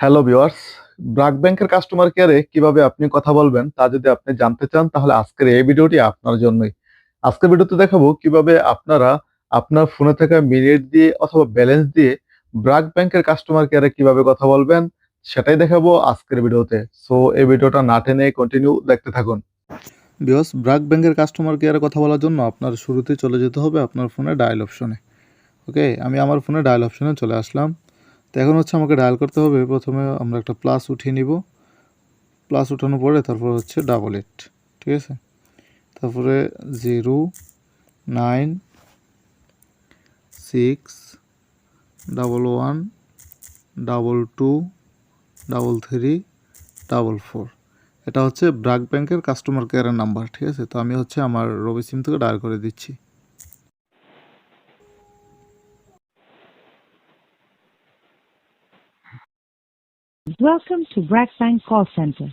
Hello viewers BRAC ব্যাংকের customer কেয়ারে কীভাবে আপনি কথা বলবেন তা যদি আপনি জানতে চান, তাহলে আজকের এই ভিডিওটি আপনার জন্যই। আজকের ভিডিওতে দেখাবো কীভাবে আপনারা আপনার ফোনে থাকা মিনিট দিয়ে অথবা ব্যালেন্স দিয়ে ব্রাক ব্যাংকের কাস্টমার কেয়ারে কীভাবে কথা বলবেন, সেটাই দেখাবো আজকের ভিডিওতে। সো এই ভিডিওটা না টেনে কন্টিনিউ দেখতে থাকুন। বিকজ ব্রাক ব্যাংকের কাস্টমার কেয়ারে কথা বলার জন্য আপনার শুরুতে চলে যেতে হবে আপনার ফোনে ডায়াল অপশনে ওকে আমি আমার ফোনে ডায়াল অপশনে চলে আসলাম। তো এখন হচ্ছে আমাকে ডায়াল করতে হবে। প্রথমে আমরা একটা প্লাস উঠিয়ে নিব। প্লাস উঠানোর পরে তারপর হচ্ছে ডাবল এইট ঠিক আছে? তারপরে zero nine six double one double two double three double four এটা হচ্ছে ব্রাক ব্যাংকের কাস্টমার কেয়ারের নাম্বার ঠিক আছে? তো আমি হচ্ছে আমার রবি সিম থেকে ডায়াল করে দিচ্ছি। Welcome to Brad Bank Call Center.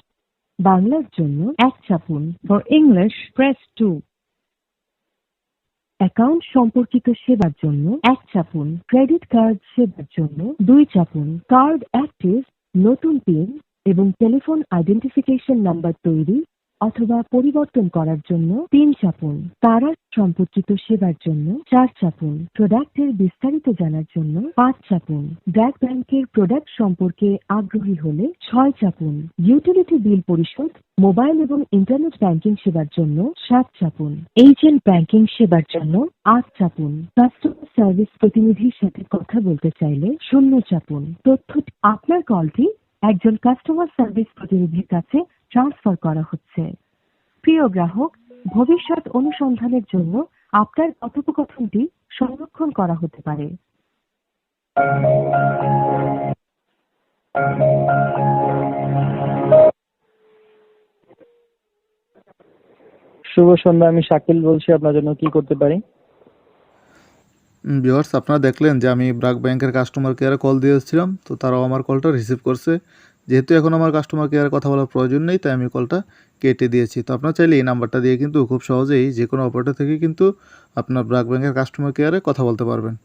বাংলার জন্য এক চাপুন for English press two account সম্পর্কিত সেবার জন্য এক চাপুন ক্রেডিট কার্ড সেবার জন্য দুই চাপুন কার্ড অ্যাক্টিভ নতুন পিন এবং টেলিফোন আইডেন্টিফিকেশন নাম্বার তৈরি অথবা পরিবর্তন করার জন্য তিন চাপুন। তারা সম্পর্কিত সেবার জন্য চার চাপুন। প্রোডাক্টের বিস্তারিত জানার জন্য পাঁচ চাপুন। ব্র্যাক ব্যাংকের প্রোডাক্ট সম্পর্কে আগ্রহী হলে ছয় চাপুন। ইউটিলিটি বিল পরিশোধ মোবাইল এবং ইন্টারনেট ব্যাংকিং সেবার জন্য সাত চাপুন। এজেন্ট ব্যাংকিং সেবার জন্য আট চাপুন। কাস্টমার সার্ভিস প্রতিনিধির সাথে কথা বলতে চাইলে শূন্য চাপুন। তথ্য, আপনার কলটি একজন কাস্টমার সার্ভিস প্রতিনিধির কাছে ট্রান্সফার করা হচ্ছে। প্রিয় গ্রাহক ভবিষ্যৎ অনুসন্ধানের জন্য আপনার কথোপকথনটি সংরক্ষণ করা হতে পারে। শুভ সন্ধ্যা আমি শাকিল বলছি আপনার জন্য কি করতে পারি? ভিউয়ার্স আপনারা দেখলেন যে আমি ব্রাক ব্যাংকের কাস্টমার কেয়ারে কল দিয়েছিলাম তো তারাও আমার কলটা রিসিভ করছে। যেহেতু এখন আমার কাস্টমার কেয়ারে কথা বলার প্রয়োজন নেই, তাই আমি কলটা কেটে দিয়েছি। তো আপনার চাইলে এই নাম্বারটা দিয়ে কিন্তু খুব সহজেই যে কোনো অপারেটর থেকে কিন্তু আপনার ব্রাক ব্যাঙ্কের কাস্টমার কেয়ারে কথা বলতে পারবেন।